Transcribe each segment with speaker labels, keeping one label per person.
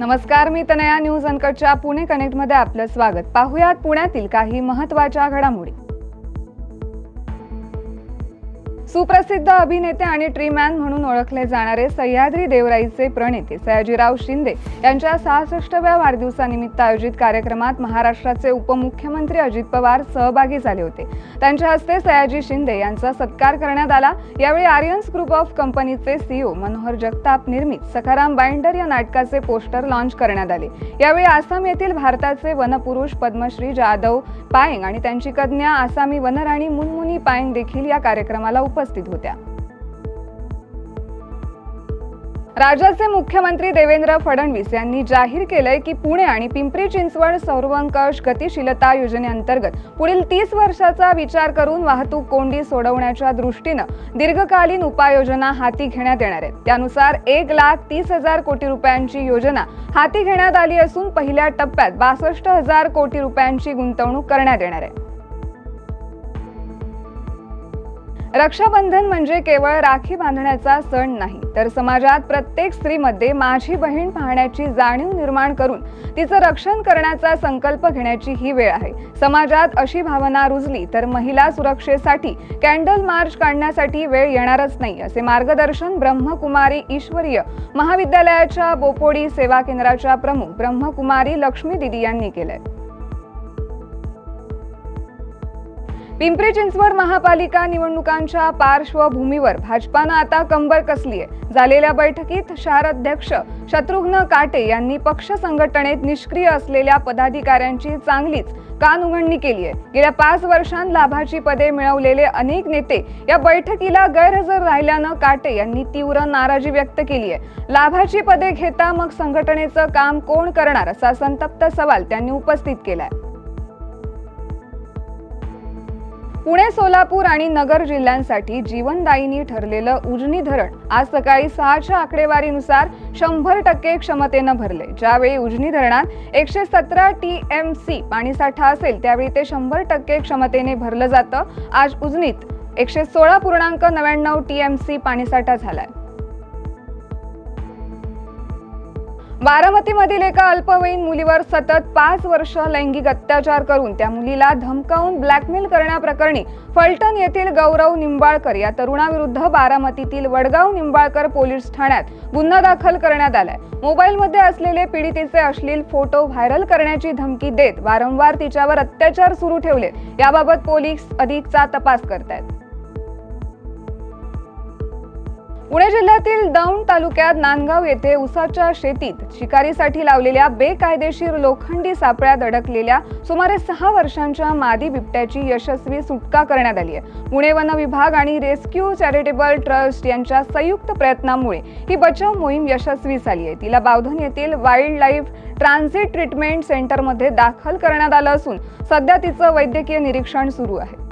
Speaker 1: नमस्कार मी तनया न्यूज अनकटच्या पुणे कनेक्टमध्ये आपलं स्वागत. पाहुयात पुण्यातील काही महत्त्वाच्या घडामोडी. सुप्रसिद्ध अभिनेते आणि ट्रीमॅन म्हणून ओळखले जाणारे सह्याद्री देवराईचे प्रणेते सयाजीराव शिंदे यांच्या सहासष्टव्या वाढदिवसानिमित्त आयोजित कार्यक्रमात महाराष्ट्राचे उपमुख्यमंत्री अजित पवार सहभागी झाले होते. त्यांच्या हस्ते सयाजी शिंदे यांचा सत्कार करण्यात आला. यावेळी आर्यन्स ग्रुप ऑफ कंपनीचे सीईओ मनोहर जगताप निर्मित सखाराम बाइंडर या नाटकाचे पोस्टर लॉन्च करण्यात आले. यावेळी आसाम येथील भारताचे वनपुरुष पद्मश्री जाधव पायंग आणि त्यांची कन्या आसामी वनराणी मुनमुनी पायंग देखील या कार्यक्रमाला उपस्थित होत्या. राज्याचे मुख्यमंत्री देवेंद्र फडणवीस यांनी जाहीर केलंय की पुणे आणि पिंपरी चिंचवड सर्वंकष गतिशीलता योजनेअंतर्गत पुढील तीस वर्षाचा विचार करून वाहतूक कोंडी सोडवण्याच्या दृष्टीनं दीर्घकालीन उपाययोजना हाती घेण्यात येणार आहेत. त्यानुसार एक लाख तीस हजार कोटी रुपयांची योजना हाती घेण्यात आली असून पहिल्या टप्प्यात बासष्ट हजार कोटी रुपयांची गुंतवणूक करण्यात येणार आहे. रक्षाबंधन म्हणजे केवळ राखी बांधण्याचा सण नाही तर समाजात प्रत्येक स्त्रीमध्ये माझी बहीण पाहण्याची जाणीव निर्माण करून तिचं रक्षण करण्याचा संकल्प घेण्याची ही वेळ आहे. समाजात अशी भावना रुजली तर महिला सुरक्षेसाठी कॅन्डल मार्च काढण्यासाठी वेळ येणारच नाही असे मार्गदर्शन ब्रह्मकुमारी ईश्वरीय महाविद्यालयाच्या बोपोडी सेवा केंद्राच्या प्रमुख ब्रह्मकुमारी लक्ष्मी दिदी यांनी केलंय. पिंपरी चिंचवड महापालिका निवडणुकांच्या पार्श्वभूमीवर भाजपानं आता कंबर कसली आहे झालेल्या बैठकीत शहर अध्यक्ष शत्रुघ्न काटे यांनी पक्ष संघटनेत निष्क्रिय असलेल्या पदाधिकाऱ्यांची चांगलीच कान उघडणी केली आहे गेल्या पाच वर्षांत लाभाची पदे मिळवलेले अनेक नेते या बैठकीला गैरहजर राहिल्यानं काटे यांनी तीव्र नाराजी व्यक्त केली आहे लाभाची पदे घेता मग संघटनेचं काम कोण करणार असा संतप्त सवाल त्यांनी उपस्थित केलाय. पुणे सोलापूर आणि नगर जिल्ह्यांसाठी जीवनदायिनी ठरलेलं उजनी धरण आज सकाळी सहाच्या आकडेवारीनुसार शंभर टक्के क्षमतेनं भरले ज्यावेळी उजनी धरणात एकशे सतरा टी एम सी पाणीसाठा असेल त्यावेळी ते शंभर टक्के क्षमतेने भरलं जातं. आज उजनीत एकशे सोळा पूर्णांक नव्याण्णव टी एम सी पाणीसाठा झालाय. बारामतीमधील एका अल्पवयीन मुलीवर सतत पाच वर्ष लैंगिक अत्याचार करून त्या मुलीला धमकावून ब्लॅकमेल करण्याप्रकरणी फलटण येथील गौरव निंबाळकर या तरुणाविरुद्ध बारामतीतील वडगाव निंबाळकर पोलीस ठाण्यात गुन्हा दाखल करण्यात आलाय. मोबाईलमध्ये असलेले पीडितेचे अश्लील फोटो व्हायरल करण्याची धमकी देत वारंवार तिच्यावर अत्याचार सुरू ठेवले याबाबत पोलीस अधिकचा तपास करतायत. पुणे जिल्ह्यातील दौंड तालुक्यात नांदगाव येथे उसाच्या शेतीत शिकारीसाठी लावलेल्या बेकायदेशीर लोखंडी सापळ्यात अडकलेल्या सुमारे सहा वर्षांच्या मादी बिबट्याची यशस्वी सुटका करण्यात आली आहे. पुणे वन विभाग आणि रेस्क्यू चॅरिटेबल ट्रस्ट यांच्या संयुक्त प्रयत्नामुळे ही बचाव मोहीम यशस्वी झाली आहे. तिला बावधन येथील वाईल्ड लाईफ ट्रान्झिट ट्रीटमेंट सेंटरमध्ये दाखल करण्यात आलं असून सध्या तिचं वैद्यकीय निरीक्षण सुरू आहे.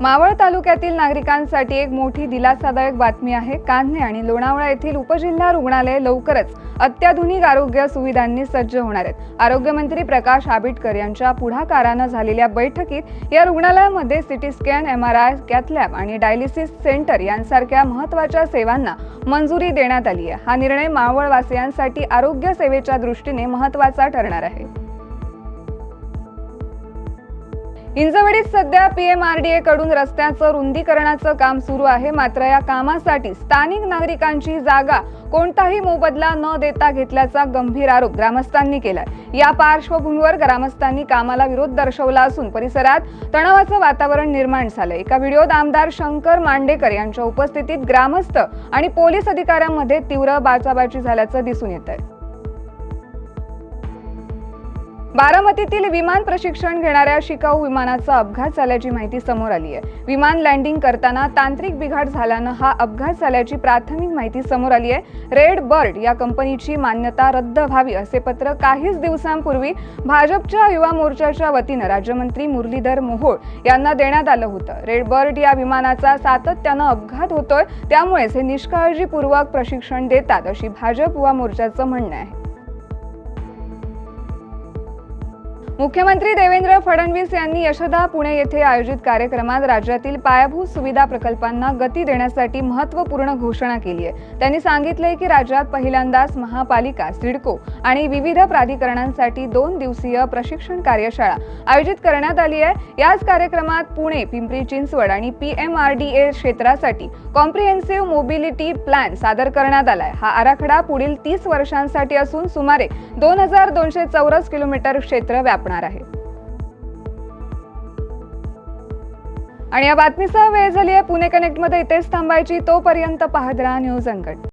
Speaker 1: मावळ तालुक्यातील नागरिकांसाठी एक मोठी दिलासादायक बातमी आहे. कान्हे आणि लोणावळा येथील उपजिल्हा रुग्णालय लवकरच अत्याधुनिक आरोग्य सुविधांनी सज्ज होणार आहेत. आरोग्यमंत्री प्रकाश आबिटकर यांच्या पुढाकारानं झालेल्या बैठकीत या रुग्णालयामध्ये CT scan M R I cath lab आणि डायलिसिस सेंटर यांसारख्या महत्त्वाच्या सेवांना मंजुरी देण्यात आली आहे. हा निर्णय मावळवासियांसाठी आरोग्य सेवेच्या दृष्टीने महत्त्वाचा ठरणार आहे. हिंजवडीत सध्या पीएमआरडीए कडून रस्त्याचं रुंदीकरणाचं काम सुरू आहे. मात्र या कामासाठी स्थानिक नागरिकांची जागा कोणताही मोबदला न देता घेतल्याचा गंभीर आरोप ग्रामस्थांनी केलाय. या पार्श्वभूमीवर ग्रामस्थांनी कामाला विरोध दर्शवला असून परिसरात तणावाचं वातावरण निर्माण झालं एका व्हिडिओत आमदार शंकर मांडेकर यांच्या उपस्थितीत ग्रामस्थ आणि पोलीस अधिकाऱ्यांमध्ये तीव्र बाचाबाची झाल्याचं दिसून येत आहे बारामतीतील विमान प्रशिक्षण घेणाऱ्या शिकाऊ विमानाचा अपघात झाल्याची माहिती समोर आली आहे. विमान लँडिंग करताना तांत्रिक बिघाड झाल्यानं हा अपघात झाल्याची प्राथमिक माहिती समोर आली आहे. रेड बर्ड या कंपनीची मान्यता रद्द व्हावी असे पत्र काहीच दिवसांपूर्वी भाजपच्या युवा मोर्चाच्या वतीनं राज्यमंत्री मुरलीधर मोहोळ यांना देण्यात आलं होतं. रेड बर्ड या विमानाचा सातत्यानं अपघात होतोय त्यामुळेच हे निष्काळजीपूर्वक प्रशिक्षण देतात अशी भाजप युवा मोर्चाचं म्हणणं आहे. मुख्यमंत्री देवेंद्र फडणवीस यांनी यशदा पुणे येथे आयोजित कार्यक्रमात राज्यातील पायाभूत सुविधा प्रकल्पांना गती देण्यासाठी महत्त्वपूर्ण घोषणा केली आहे. त्यांनी सांगितले की राज्यात पहिल्यांदाच महापालिका सिडको आणि विविध प्राधिकरणांसाठी दोन दिवसीय प्रशिक्षण कार्यशाळा आयोजित करण्यात आली आहे. याच कार्यक्रमात पुणे पिंपरी चिंचवड आणि P M R D A क्षेत्रासाठी कॉम्प्रिहेन्सिव्ह मोबिलिटी प्लॅन सादर करण्यात आलाय. हा आराखडा पुढील तीस वर्षांसाठी असून सुमारे दोन हजार दोनशे चौरस किलोमीटर क्षेत्र व्यापणार आहे. आणि या बातमीसह वेळ झाली आहे. पुणे कनेक्टमध्ये इथेच थांबायची. तोपर्यंत पाहत राहा न्यूज अंकट.